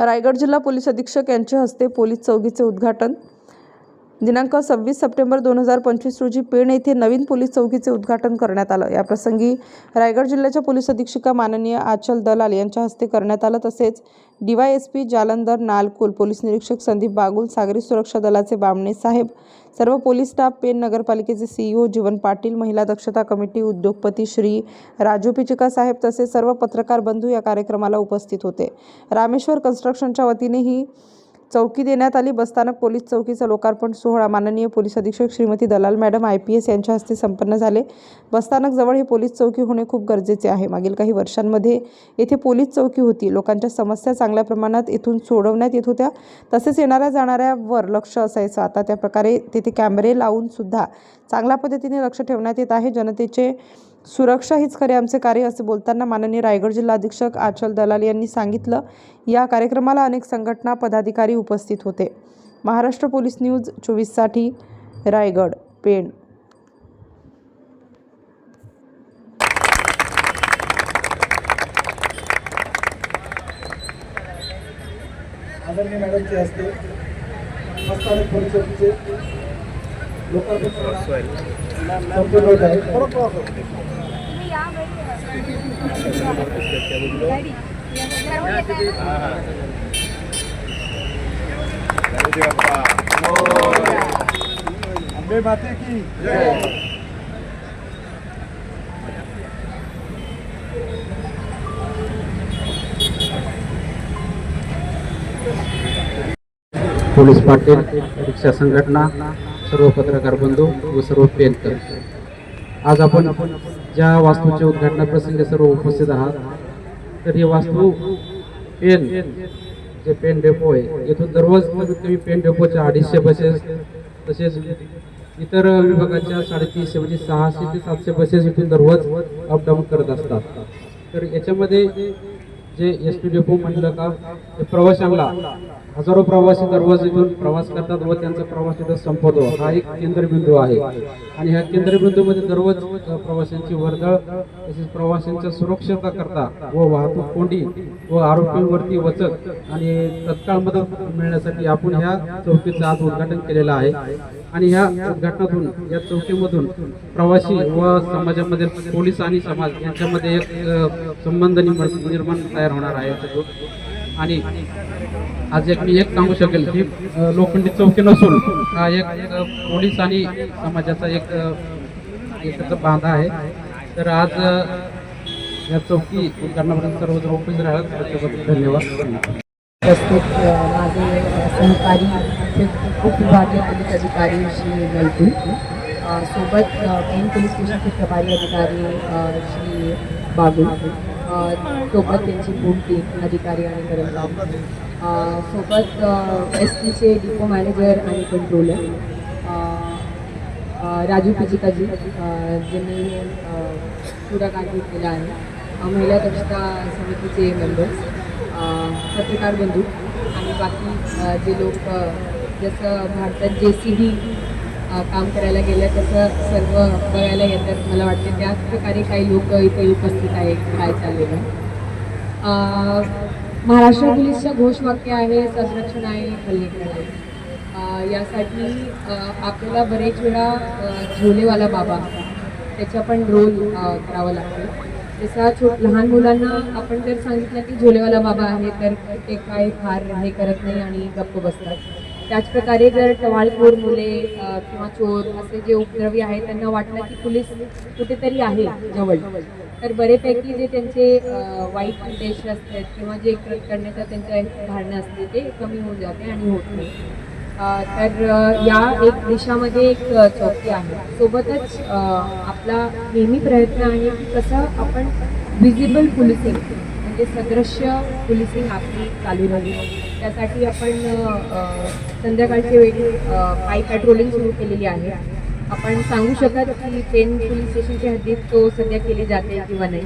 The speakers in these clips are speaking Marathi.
रायगड जिल्हा पोलीस अधीक्षक यांच्या हस्ते पोलीस चौकीचे उद्घाटन दिनांक सव्वीस सप्टेंबर दोन हजार पंचवीस रोजी पेण येथे नवीन पोलीस चौकीचे उद्घाटन करण्यात आलं. याप्रसंगी रायगड जिल्ह्याच्या पोलीस अधीक्षिका माननीय आचल दलाल यांच्या हस्ते करण्यात आलं. तसेच डीवायएसपी जालंधर नालकुल पोलीस निरीक्षक संदीप बागुल सागरी सुरक्षा दलाचे बामणे साहेब सर्व पोलीस स्टाफ पेण नगरपालिकेचे सीईओ जीवन पाटील महिला दक्षता कमिटी उद्योगपती श्री राजू पिचिका साहेब तसेच सर्व पत्रकार बंधू या कार्यक्रमाला उपस्थित होते. रामेश्वर कन्स्ट्रक्शनच्या वतीनेही चौकी देण्यात आली. बसस्थानक पोलीस चौकीचा लोकार्पण सोहळा. माननीय पोलीस अधीक्षक श्रीमती दलाल मॅडम आय पी एस यांच्या हस्ते संपन्न झाले. बसस्थानकजवळ हे पोलीस चौकी होणे खूप गरजेचे आहे. मागील काही वर्षांमध्ये येथे पोलीस चौकी होती. लोकांच्या समस्या चांगल्या प्रमाणात येथून सोडवण्यात येत होत्या. तसेच येणाऱ्या जाणाऱ्यावर लक्ष असायचं. आता त्या प्रकारे तेथे कॅमेरे लावून सुद्धा चांगल्या पद्धतीने लक्ष ठेवण्यात येत आहे. जनतेचे सुरक्षा हीच खरे आमचे कार्य असे बोलताना माननीय रायगड जिल्हा अधीक्षक आचल दलाल यांनी सांगितलं. या कार्यक्रमाला अनेक संघटना पदाधिकारी उपस्थित होते. महाराष्ट्र पोलीस न्यूज चोवीससाठी रायगड पेण. आदरणीय मॅडमचे हस्ते लोकार्पण संपन्न होत आहे. अंबे माते की पोलीस पाटील रिक्षा संघटना सर्व पत्रकार बंधू व सर्व पेनकर. आज आपण ज्या वास्तूच्या उद्घाटना प्रसंगी सर्व उपस्थित आहात तर ही वास्तू पेन जे पेन डेपो आहे येथून दररोज कमीत कमी पेन डेपोच्या अडीचशे बसेस तसेच इतर विभागाच्या साडेतीनशे म्हणजे सहाशे ते सातशे बसेस इथून दररोज अपडाऊन करत असतात. तर याच्यामध्ये जे एस टी डेपो म्हटलं का ते प्रवाशांना हजारो प्रवासी दररोज इथून प्रवास करतात व त्यांचा प्रवास तिथं संपवतो हा एक केंद्रबिंदू आहे. आणि ह्या केंद्रबिंदूमध्ये दररोज प्रवाशांची वर्दळ तसेच प्रवाशांच्या सुरक्षता करता व वाहतूक कोंडी व आरोपींवरती वचक आणि तत्काळ मदत मिळण्यासाठी आपण ह्या चौकीचं आज उद्घाटन केलेलं आहे. आणि ह्या उद्घाटनातून या चौकीमधून प्रवासी व समाजामध्ये पोलीस आणि समाज यांच्यामध्ये एक संबंध निर्माण निर्माण तयार होणार आहे. आणि आज एक मी एक सांगू शकेल की लोखंडी चौकी नसून हा एक पोलीस आणि समाजाचा एक एकत्र बांधा आहे. तर आज या चौकी उद्घाटनापर्यंत सर्वजण उपस्थित राहतात धन्यवाद. प्रस्तुत माझे सहकारी उपविभागीय पोलीस अधिकारी श्री गलकुल सोबत मेन पोलीस स्टेशनचे प्रभारी अधिकारी श्री बागू सोबत त्यांची पूर्ण टीम अधिकारी आणि कर्मचारी. सोबत एस टीचे डिपो मॅनेजर आणि कंट्रोलर राजू पिजिकाजी ज्यांनी पुढाकार घेतलेला आहे. महिला दक्षता समितीचे मेंबर्स पत्रकार बंधू आणि बाकी जे लोक जसं भारतात जे सी बी काम करायला गेलं तसं सर्व बघायला येतात. मला वाटते त्याच प्रकारे काही लोक इथे उपस्थित आहेत. काय चाललेलं? आहे. महाराष्ट्र पोलीसचं घोषवाक्य आहे संरक्षण आहे हल्लेखोर आहे. यासाठी आपल्याला बरेच वेळा झोलेवाला बाबा त्याचा पण रोल करावा लागतो. जसा छो लहान मुलांना आपण जर सांगितलं की झोलेवाला बाबा आहे तर ते काय फार हे करत नाही आणि गप्प बसतात. त्याचप्रकारे जर टवाळखोर मुले किंवा चोर असे जे उपद्रवी आहेत त्यांना वाटलं की पोलीस कुठेतरी आहे जवळ. तर बरेपैकी जे त्यांचे वाईट उद्देश असतात किंवा जे कृत करण्याचा त्यांच्या धारणा असते ते कमी होऊन जाते आणि होत नाही. तर या एक दिशामध्ये एक चौकी आहे. सोबतच आपला नेहमी प्रयत्न आहे की कसं आपण विजिबल पोलिसिंग म्हणजे सदृश्य पोलिसिंग आपली चालू राहिली. त्यासाठी आपण संध्याकाळची संध्याकाळच्या वेळी पाय पॅट्रोलिंग सुरू केलेली आहे. आपण सांगू शकत की पेन पोलीस स्टेशनच्या हद्दीत तो सध्या केली जाते किंवा नाही.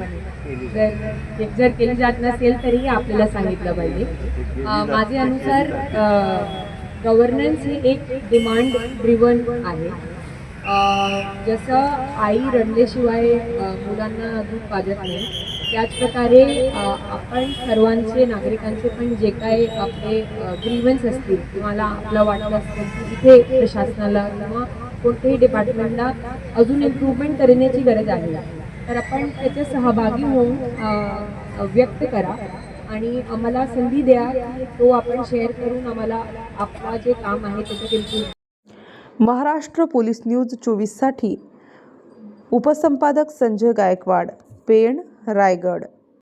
जर जर केली जात नसेल तरीही आपल्याला सांगितलं पाहिजे. माझे अनुसार गव्हर्नन्स ही एक डिमांड ड्रिवन आहे. जसं आई रडल्याशिवाय मुलांना दूध पाजत नाही त्याचप्रकारे आपण सर्वांचे नागरिकांचे पण जे काय आपले ग्रीव्हन्स असतील तुम्हाला आपलं वाटत असेल की इथे प्रशासनाला किंवा कोणत्याही डिपार्टमेंटला अजून इम्प्रूव्हमेंट करण्याची गरज आहे. तर आपण त्याचे सहभागी होऊन व्यक्त करा आणि आम्हाला संधी द्या तो आपण शेअर करून आम्हाला आपला जे काम आहे त्याच्यात इम्प्रूव्ह महाराष्ट्र पोलीस न्यूज चोवीससाठी. उपसंपादक संजय गायकवाड पेण रायगड.